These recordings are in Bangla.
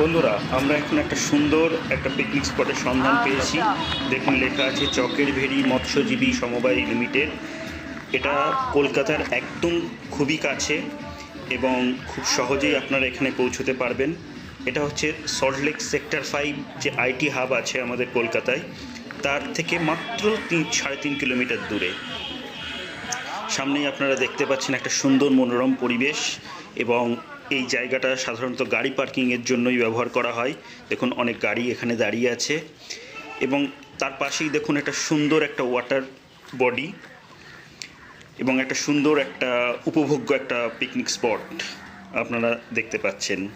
বন্ধুরা আমরা এখন একটা সুন্দর একটা পিকনিক স্পটের সন্ধান পেয়েছি। দেখুন লেখা আছে চকের ভেরি মৎস্যজীবী সমবায় লিমিটেড এটা কলকাতার একদম খুবই কাছে এবং খুব সহজেই আপনারা এখানে পৌঁছতে পারবেন। এটা হচ্ছে সল্টলেক সেক্টর ফাইভ যে আইটি হাব আছে আমাদের কলকাতায় তার থেকে মাত্র তিন সাড়ে তিন কিলোমিটার দূরে। সামনেই আপনারা দেখতে পাচ্ছেন একটা সুন্দর মনোরম পরিবেশ এবং এই জায়গাটা সাধারণত গাড়ি পার্কিংয়ের জন্যই ব্যবহার করা হয়। দেখুন, অনেক গাড়ি এখানে দাঁড়িয়ে আছে। এবং তার পাশেই দেখুন একটা সুন্দর একটা ওয়াটার বডি এবং একটা সুন্দর একটা উপভোগ্য একটা পিকনিক স্পট আপনারা দেখতে পাচ্ছেন।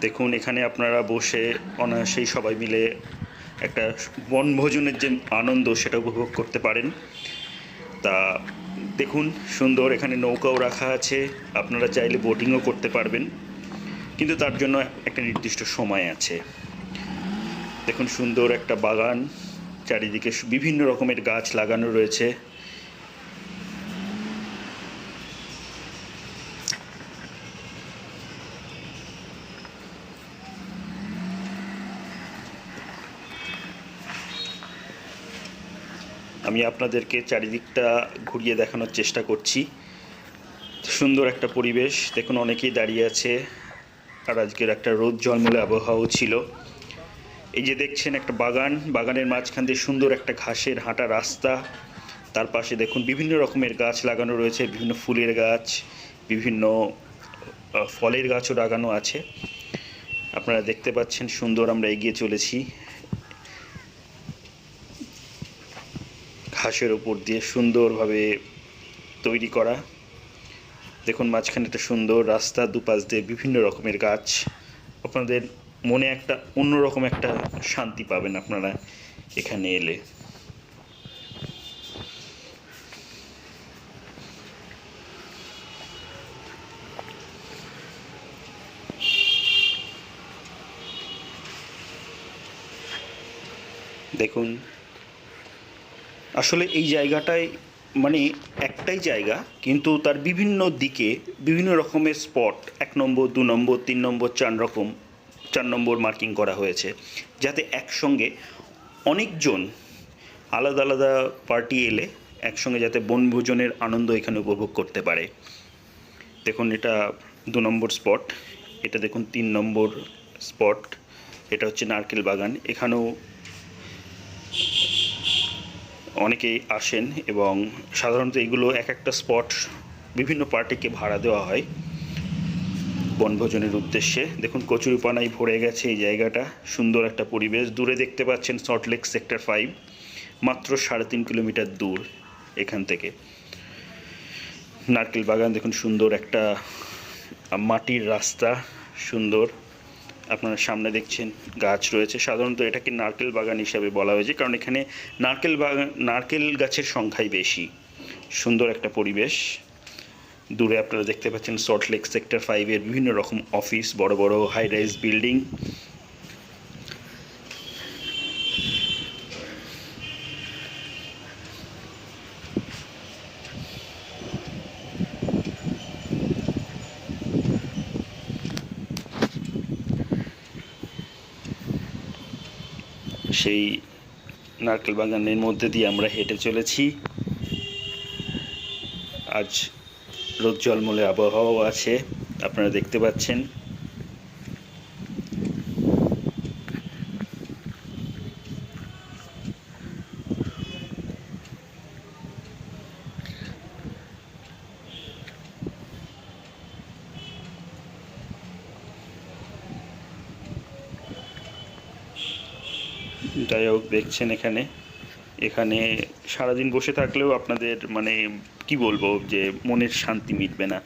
দেখুন, এখানে আপনারা বসে অনায়াসেই সবাই মিলে একটা বনভোজনের যে আনন্দ সেটা উপভোগ করতে পারেন। তা দেখুন, সুন্দর, এখানে নৌকাও রাখা আছে। আপনারা চাইলে বোটিংও করতে পারবেন। কিন্তু তার জন্য একটা নির্দিষ্ট সময় আছে। দেখুন, সুন্দর একটা বাগান। চারিদিকে বিভিন্ন রকমের গাছ লাগানো রয়েছে। আমি আপনাদেরকে চারিদিকটা ঘুরিয়ে দেখানোর চেষ্টা করছি। সুন্দর একটা পরিবেশ। দেখুন, অনেকেই দাঁড়িয়ে আছে। আর আজকের একটা রোদ জলমলে আবহাওয়াও ছিল। এই যে দেখছেন একটা বাগান। বাগানের মাঝখান দিয়ে সুন্দর একটা ঘাসের হাঁটা রাস্তা। তার পাশে দেখুন বিভিন্ন রকমের গাছ লাগানো রয়েছে। বিভিন্ন ফুলের গাছ, বিভিন্ন ফলের গাছও লাগানো আছে। আপনারা দেখতে পাচ্ছেন সুন্দর আমরা এগিয়ে চলেছি। ঘাসের ওপর দিয়ে সুন্দরভাবে তৈরি করা। দেখুন মাঝখানে একটা সুন্দর রাস্তা, দুপাশ দিয়ে বিভিন্ন রকমের গাছ। আপনাদের মনে একটা অন্যরকম একটা শান্তি পাবেন আপনারা এখানে এলে। দেখুন আসলে এই জায়গাটায় মানে একটাই জায়গা, কিন্তু তার বিভিন্ন দিকে বিভিন্ন রকমের স্পট, এক নম্বর, দু নম্বর, তিন নম্বর, চার রকম, চার নম্বর মার্কিং করা হয়েছে। যাতে একসঙ্গে অনেকজন আলাদা আলাদা পার্টি এলে একসঙ্গে যাতে বনভোজনের আনন্দ এখানে উপভোগ করতে পারে। দেখুন এটা দু নম্বর স্পট, এটা দেখুন তিন নম্বর স্পট, এটা হচ্ছে নারকেল বাগান। এখানেও অনেকেই আসেন এবং সাধারণত এগুলো এক একটা স্পট বিভিন্ন পার্টিকে ভাড়া দেওয়া হয় বনভোজনের উদ্দেশ্যে। দেখুন কচুরিপানায় ভরে গেছে এই জায়গাটা। সুন্দর একটা পরিবেশ। দূরে দেখতে পাচ্ছেন সল্টলেক সেক্টর ফাইভ মাত্র সাড়ে তিন কিলোমিটার দূর এখান থেকে। নারকেল বাগান, দেখুন, সুন্দর একটা মাটির রাস্তা, সুন্দর। আপনারা সামনে দেখছেন গাছ রয়েছে। সাধারণত এটাকে নারকেল বাগান হিসাবে বলা হয়েছে, কারণ এখানে নারকেল বাগান নারকেল গাছের সংখ্যাই বেশি। সুন্দর একটা পরিবেশ। দূরে আপনারা দেখতে পাচ্ছেন সল্টলেক সেক্টর ফাইভের বিভিন্ন রকম অফিস, বড় বড় হাই রাইজ বিল্ডিং সেই নারকেল বাগানের মধ্যে দিয়ে আমরা হেঁটে চলেছি। আজ রোদ জলমলে আবহাওয়াও আছে, আপনারা দেখতে পাচ্ছেন। যাই হোক দেখছেন এখানে এখানে সারাদিন বসে থাকলেও আপনাদের মানে কি বলব যে মনের শান্তি মিটবে না।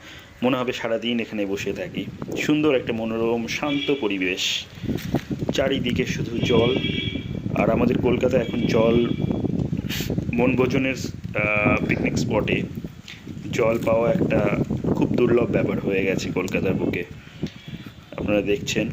মনে হবে সারাদিন এখানে বসে থাকি। সুন্দর একটা মনোরম, শান্ত পরিবেশ। চারিদিকে শুধু জল। আর আমাদের কলকাতা এখন জল বনভোজনের পিকনিক স্পটে জল পাওয়া একটা খুব দুর্লভ ব্যাপার হয়ে গেছে কলকাতার বুকে। আপনারা দেখছেন।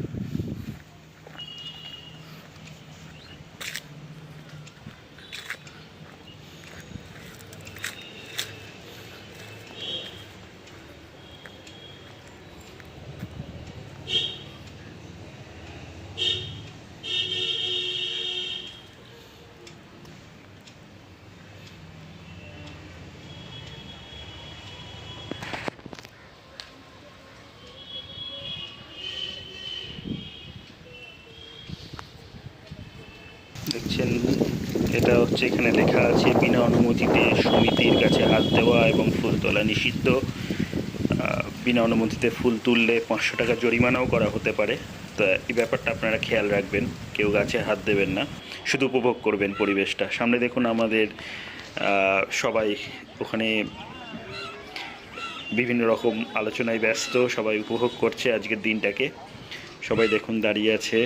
হচ্ছে এখানে লেখা আছে, বিনা অনুমতিতে সমিতির কাছে হাত দেওয়া এবং ফুল তোলা নিষিদ্ধ। বিনা অনুমতিতে ফুল তুললে পাঁচশো টাকা জরিমানাও করা হতে পারে। তো এই ব্যাপারটা আপনারা খেয়াল রাখবেন, কেউ গাছে হাত দেবেন না, শুধু উপভোগ করবেন পরিবেশটা। সামনে দেখুন আমাদের সবাই ওখানে বিভিন্ন রকম আলোচনায় ব্যস্ত, সবাই উপভোগ করছে আজকের দিনটাকে। সবাই দেখুন দাঁড়িয়ে আছে।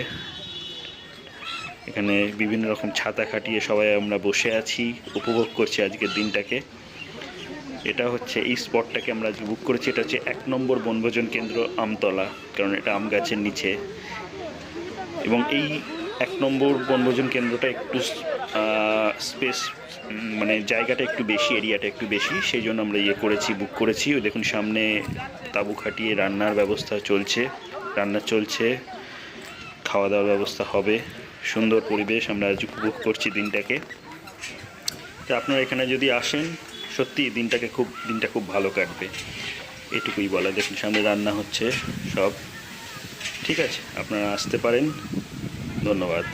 এখানে বিভিন্ন রকম ছাতা খাটিয়ে সবাই আমরা বসে আছি, উপভোগ করছি আজকের দিনটাকে। এটা হচ্ছে এই স্পটটাকে আমরা আজকে বুক করেছি, এটা হচ্ছে এক নম্বর বনভোজন কেন্দ্র আমতলা, কারণ এটা আম গাছের নিচে। এবং এই এক নম্বর বনভোজন কেন্দ্রটা একটু স্পেস মানে জায়গাটা একটু বেশি এরিয়াটা একটু বেশি, সেই জন্য আমরা ইয়ে করেছি বুক করেছি। ওই দেখুন সামনে তাঁবু খাটিয়ে রান্নার ব্যবস্থা চলছে, রান্না চলছে খাওয়া দাওয়ার ব্যবস্থা হবে। সুন্দর পরিবেশ আমরা আজ উপভোগ করছি দিনটাকে। তো আপনারা এখানে যদি আসেন, সত্যি দিনটাকে খুব, দিনটা খুব ভালো কাটবে। এটুকুই বলা দেখুন সামনে রান্না হচ্ছে সব। ঠিক আছে, আপনারা আসতে পারেন। ধন্যবাদ।